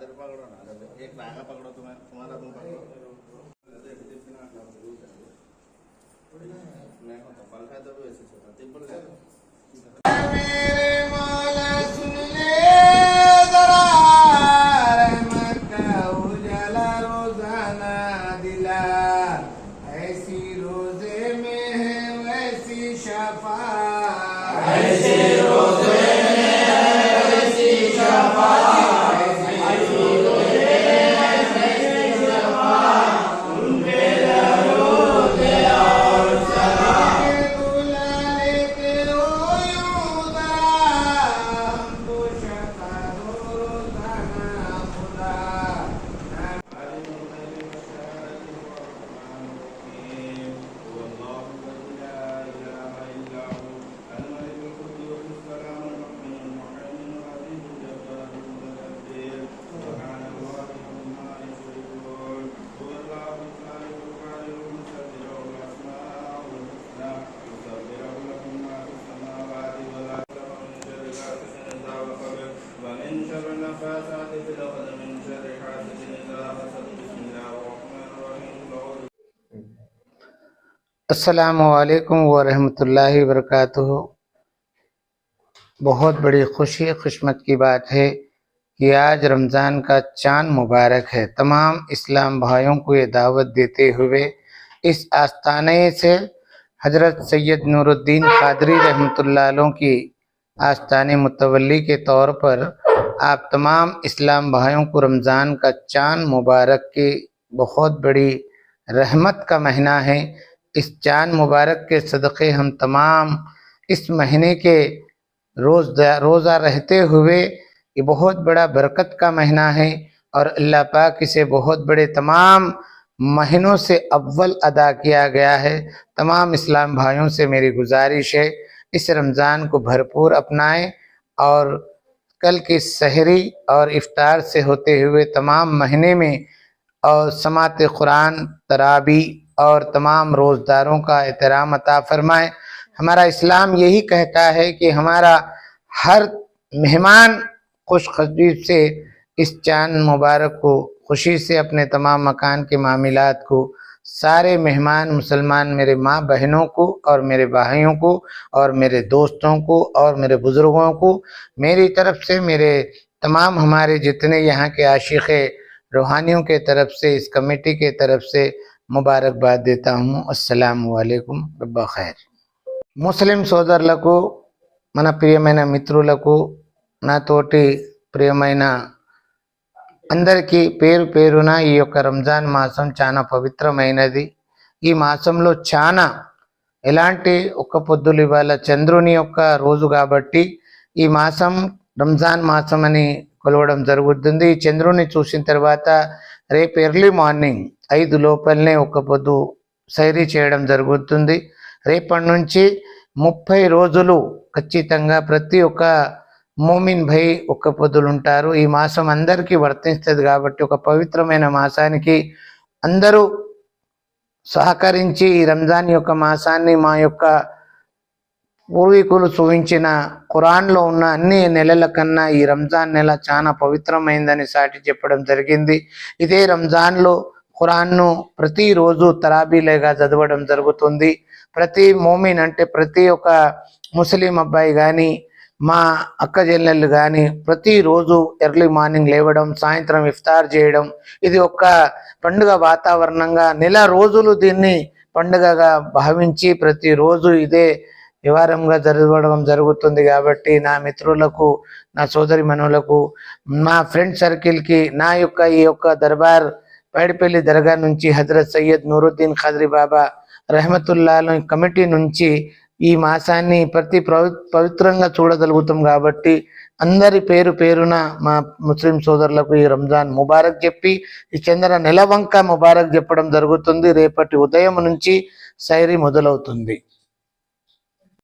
তাদের পাগড়ো না এক রাঙা পাগড়ো তোমার তোমার আপন পাগড়ো السلام علیکم ورحمۃ اللہ وبرکاتہ۔ بہت بڑی خوشی، قسمت کی بات ہے کہ آج رمضان کا چاند مبارک ہے۔ تمام اسلام بھائیوں کو یہ دعوت دیتے ہوئے اس آستانے سے حضرت سید نور الدین قادری رحمۃ اللہ علیہ کی آستان متولی کے طور پر آپ تمام اسلام بھائیوں کو رمضان کا چاند مبارک کی بہت بڑی رحمت کا مہینہ ہے۔ اس چاند مبارک کے صدقے ہم تمام اس مہینے کے روز روزہ رہتے ہوئے یہ بہت بڑا برکت کا مہینہ ہے اور اللہ پاک اسے بہت بڑے تمام مہینوں سے اول ادا کیا گیا ہے۔ تمام اسلام بھائیوں سے میری گزارش ہے اس رمضان کو بھرپور اپنائیں اور کل کی سحری اور افطار سے ہوتے ہوئے تمام مہینے میں اور سماعت قرآن ترابی اور تمام روزداروں کا احترام عطا فرمائے۔ ہمارا اسلام یہی کہتا ہے کہ ہمارا ہر مہمان خوش خدیب سے اس چاند مبارک کو خوشی سے اپنے تمام مکان کے معاملات کو، سارے مہمان مسلمان میرے ماں بہنوں کو اور میرے بھائیوں کو اور میرے دوستوں کو اور میرے بزرگوں کو، میری طرف سے، میرے تمام ہمارے جتنے یہاں کے عاشق روحانیوں کے طرف سے، اس کمیٹی کے طرف سے ముబారక్బాద్ దేతాము అస్సలం వాలేకుం రబ్బా ఖైర్. ముస్లిం సోదరులకు మన ప్రియమైన మిత్రులకు నాతోటి ప్రియమైన అందరికీ పేరు పేరున ఈ యొక్క రంజాన్ మాసం చాలా పవిత్రమైనది. ఈ మాసంలో చాలా ఎలాంటి ఒక్క పొద్దులు ఇవాళ చంద్రుని యొక్క రోజు కాబట్టి ఈ మాసం రంజాన్ మాసం అని కొలవడం జరుగుతుంది. ఈ చంద్రుని చూసిన తర్వాత రేపు ఎర్లీ మార్నింగ్ ఐదు లోపలనే ఒక పొద్దు సైరీ చేయడం జరుగుతుంది. రేపటి నుంచి ముప్పై రోజులు ఖచ్చితంగా ప్రతి ఒక్క మోమిన్ భై ఒక్క పొద్దులు ఉంటారు ఈ మాసం అందరికీ వర్తిస్తుంది కాబట్టి ఒక పవిత్రమైన మాసానికి అందరూ సహకరించి ఈ రంజాన్ యొక్క మాసాన్ని మా యొక్క పూర్వీకులు చూపించిన ఖురాన్లో ఉన్న అన్ని నెలల కన్నా ఈ రంజాన్ నెల చాలా పవిత్రమైందని సాటి చెప్పడం జరిగింది. ఇదే రంజాన్లో ఖురాన్ను ప్రతిరోజు తరాబీలేగా చదవడం జరుగుతుంది. ప్రతి మోమిన్ అంటే ప్రతి ఒక్క ముస్లిం అబ్బాయి కానీ మా అక్క చెల్లెళ్ళు కానీ ప్రతిరోజు ఎర్లీ మార్నింగ్ లేవడం సాయంత్రం ఇఫ్తార్ చేయడం ఇది ఒక పండుగ వాతావరణంగా నెల రోజులు దీన్ని పండుగగా భావించి ప్రతిరోజు ఇదే వివారంగా జరగడం జరుగుతుంది కాబట్టి నా మిత్రులకు నా సోదరి మనులకు నా ఫ్రెండ్ సర్కిల్కి నా యొక్క ఈ యొక్క దర్బార్ పైడిపల్లి దర్గా నుంచి హజరత్ సయ్యద్ నూరుద్దీన్ ఖాద్రి బాబా రహమతుల్లాలో కమిటీ నుంచి ఈ మాసాన్ని ప్రతి పవి పవిత్రంగా చూడగలుగుతాం కాబట్టి అందరి పేరు పేరున మా ముస్లిం సోదరులకు ఈ రంజాన్ ముబారక్ చెప్పి ఈ చంద్ర నెలవంక ముబారక్ చెప్పడం జరుగుతుంది. రేపటి ఉదయం నుంచి సైరీ మొదలవుతుంది.